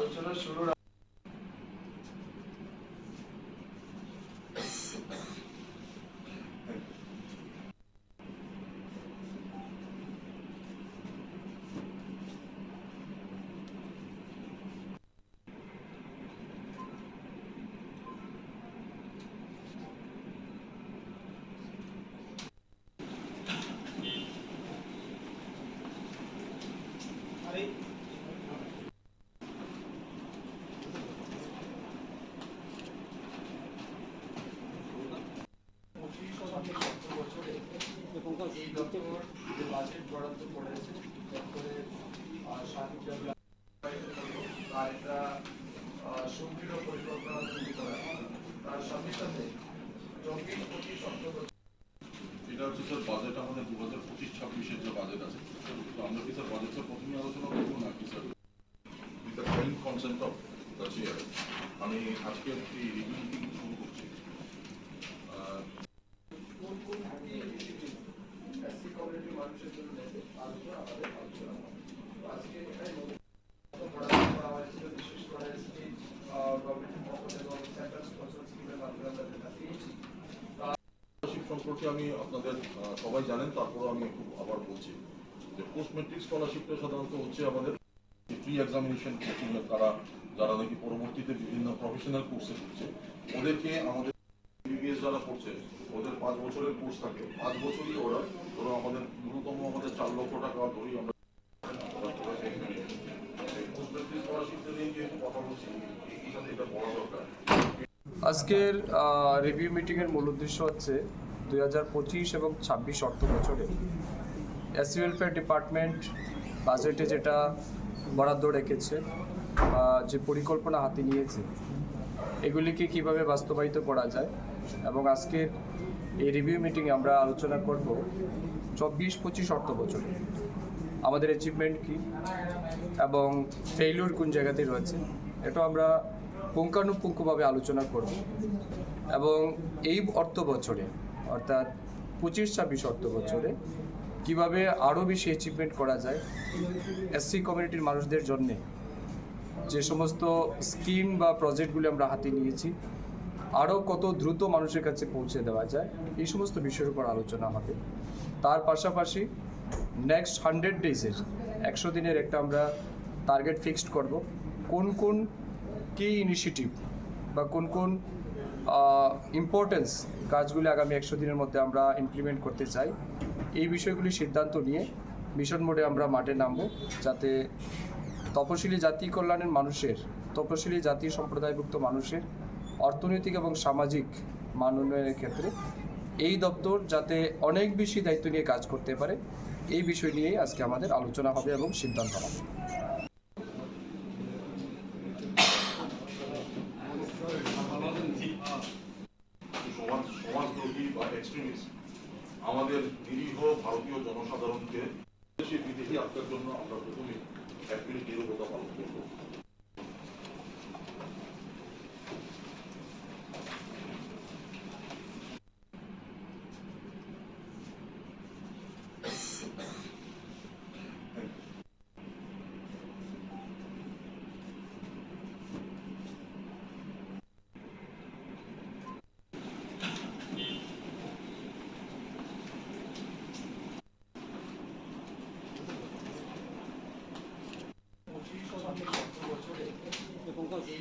আলোচনা শুরুর পঁচিশ থেকে সত্তর বছরে এই দপ্তর যে বাজেট বরাদ্দ করেছে দপ্তরের সাহিত্য তার একটা পরিকল্পনা তৈরি করা তার সাথে সাথে সত্তর এটা হচ্ছে স্যার বাজেট আমাদের দু হাজার পঁচিশ ছাব্বিশের বাজেট আছে তো আমরা কি স্যার অফ দ্য আমি আজকে একটি রিভিউ সম্পর্কে আমি আপনাদের সবাই জানেন তারপরে আমি একটু আবার বলছি যে পোস্ট মেট্রিক স্কলারশিপটা সাধারণত হচ্ছে আমাদের প্রি এক্সামিনেশন কোচিং তারা যারা নাকি পরবর্তীতে বিভিন্ন প্রফেশনাল কোর্সে ঢুকছে ওদেরকে আমাদের বিবিএস যারা করছে, ওদের পাঁচ বছরের কোর্স থাকে। পাঁচ বছরই ওরা, ধরো আমাদের ন্যূনতম আমাদের চার লক্ষ টাকা ধরেই আমরা। আজকের রিভিউ মিটিংয়ের মূল উদ্দেশ্য হচ্ছে দুই হাজার পঁচিশ এবং ছাব্বিশ অর্থ বছরে। এসি ওয়েলফেয়ার ডিপার্টমেন্ট বাজেটে যেটা বরাদ্দ রেখেছে যে পরিকল্পনা হাতে নিয়েছে, এগুলিকে কীভাবে বাস্তবায়িত করা যায় এবং আজকের এই রিভিউ মিটিংয়ে আমরা আলোচনা করব চব্বিশ পঁচিশ অর্থ বছরে। আমাদের অ্যাচিভমেন্ট কী? এবং ফেইলিউর কোন জায়গাতে রয়েছে? এটা আমরা পুঙ্খানুপুঙ্খভাবে আলোচনা করব। এবং এই অর্থ বছরে, অর্থাৎ পঁচিশ ছাব্বিশ অর্থ বছরে, কীভাবে আরও বেশি অ্যাচিভমেন্ট করা যায় এসসি কমিউনিটির মানুষদের জন্যে, যে সমস্ত স্কিম বা প্রজেক্টগুলি আমরা হাতে নিয়েছি আরও কত দ্রুত মানুষের কাছে পৌঁছে দেওয়া যায়, এই সমস্ত বিষয়ের উপর আলোচনা হবে। তার পাশাপাশি নেক্সট হান্ড্রেড ডেজের একশো দিনের একটা আমরা টার্গেট ফিক্সড করব। কোন কোন কি ইনিশিয়েটিভ বা কোন কোন ইম্পর্টেন্স কাজগুলি আগামী একশো দিনের মধ্যে আমরা ইমপ্লিমেন্ট করতে চাই, এই বিষয়গুলি সিদ্ধান্ত নিয়ে মিশন মোডে আমরা মাঠে নামবো যাতে তপশিলি জাতি কল্যাণের মানুষের, তপশিলি জাতি সম্প্রদায়ভুক্ত মানুষের অর্থনৈতিক এবং সামাজিক মান উন্নয়নের ক্ষেত্রে এই দপ্তর যাতে অনেক বেশি দায়িত্ব নিয়ে কাজ করতে পারে, এই বিষয় নিয়েই আজকে আমাদের আলোচনা হবে এবং সিদ্ধান্ত হবে। আমাদের নিরীহ ভারতীয় জনসাধারণকে দেশে বিদেশি আত্মার জন্য আমরা প্রথমে এক মিনিট নিরবতা পালন করব পঁচিশ থেকে সত্তর বছরে এই দপ্তর তার একটা আহ, সুদৃঢ়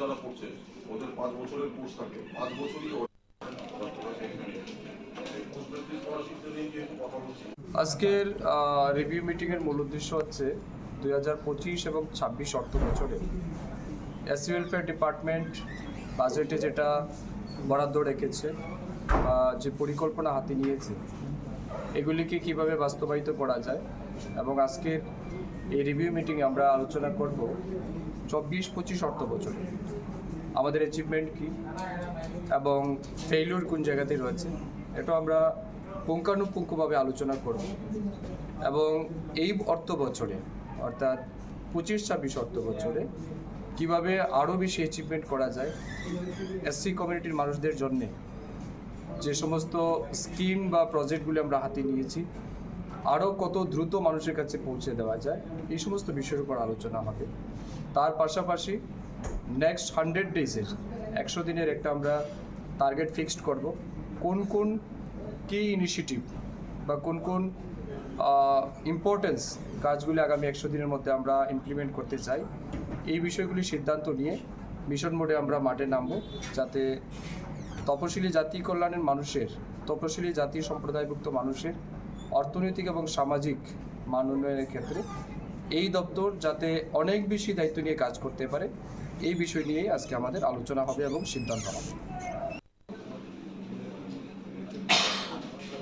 যারা করছে, ওদের পাঁচ বছরের কোর্স থাকে। পাঁচ বছরই আজকের রিভিউ মিটিংয়ের মূল উদ্দেশ্য হচ্ছে দুই হাজার পঁচিশ এবং ছাব্বিশ অর্থ বছরে এসি ওয়েলফেয়ার ডিপার্টমেন্ট বাজেটে যেটা বরাদ্দ রেখেছে, বা যে পরিকল্পনা হাতে নিয়েছে, এগুলিকে কীভাবে বাস্তবায়িত করা যায়, এবং আজকের এই রিভিউ মিটিংয়ে আমরা আলোচনা করব চব্বিশ পঁচিশ অর্থ বছরে। আমাদের অ্যাচিভমেন্ট কী? এবং ফেইলিওর কোন জায়গাতে রয়েছে? এটা আমরা পুঙ্খানুপুঙ্খভাবে আলোচনা করব। এবং এই অর্থ বছরে, অর্থাৎ পঁচিশ ছাব্বিশ অর্থ বছরে কীভাবে আরও বেশি অ্যাচিভমেন্ট করা যায় এসসি কমিউনিটির মানুষদের জন্যে, যে সমস্ত স্কিম বা প্রজেক্টগুলি আমরা হাতে নিয়েছি, আরও কত দ্রুত মানুষের কাছে পৌঁছে দেওয়া যায়, এই সমস্ত বিষয়ের উপর আলোচনা হবে। তার পাশাপাশি নেক্সট হান্ড্রেড ডেজের একশো দিনের একটা আমরা টার্গেট ফিক্সড করব। কোন কোন কি ইনিশিয়েটিভ বা কোন কোন ইম্পর্টেন্স কাজগুলি আগামী একশো দিনের মধ্যে আমরা ইমপ্লিমেন্ট করতে চাই, এই বিষয়গুলি সিদ্ধান্ত নিয়ে মিশন মোডে আমরা মাঠে নামবো যাতে তপশিলি জাতি কল্যাণের মানুষের, তপশিলি জাতি সম্প্রদায়ভুক্ত মানুষের অর্থনৈতিক এবং সামাজিক মান উন্নয়নের ক্ষেত্রে এই দপ্তর যাতে অনেক বেশি দায়িত্ব নিয়ে কাজ করতে পারে, এই বিষয় নিয়েই আজকে আমাদের আলোচনা হবে এবং সিদ্ধান্ত হবে।